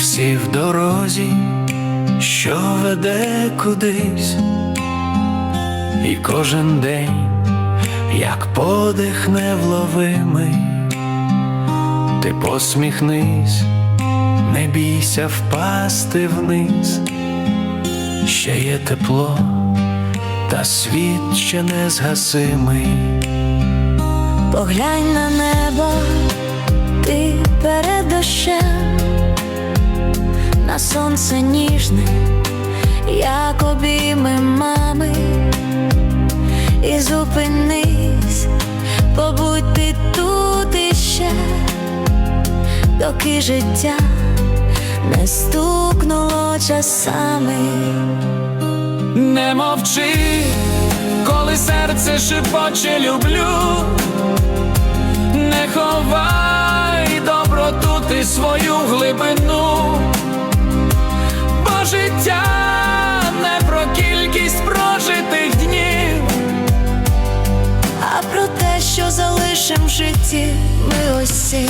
всі в дорозі, що веде кудись, і кожен день, як подих невловимий, ти посміхнись, не бійся впасти вниз, ще є тепло, та світ ще не згасимий. Поглянь на небо, ти перед дощем, сонце ніжне, як обійми мами, і зупинись, побудь ти тут іще, доки життя не стукнуло часами. Не мовчи, коли серце шепоче люблю, не ховай доброту ти свою глибину, Те, в житті ми усі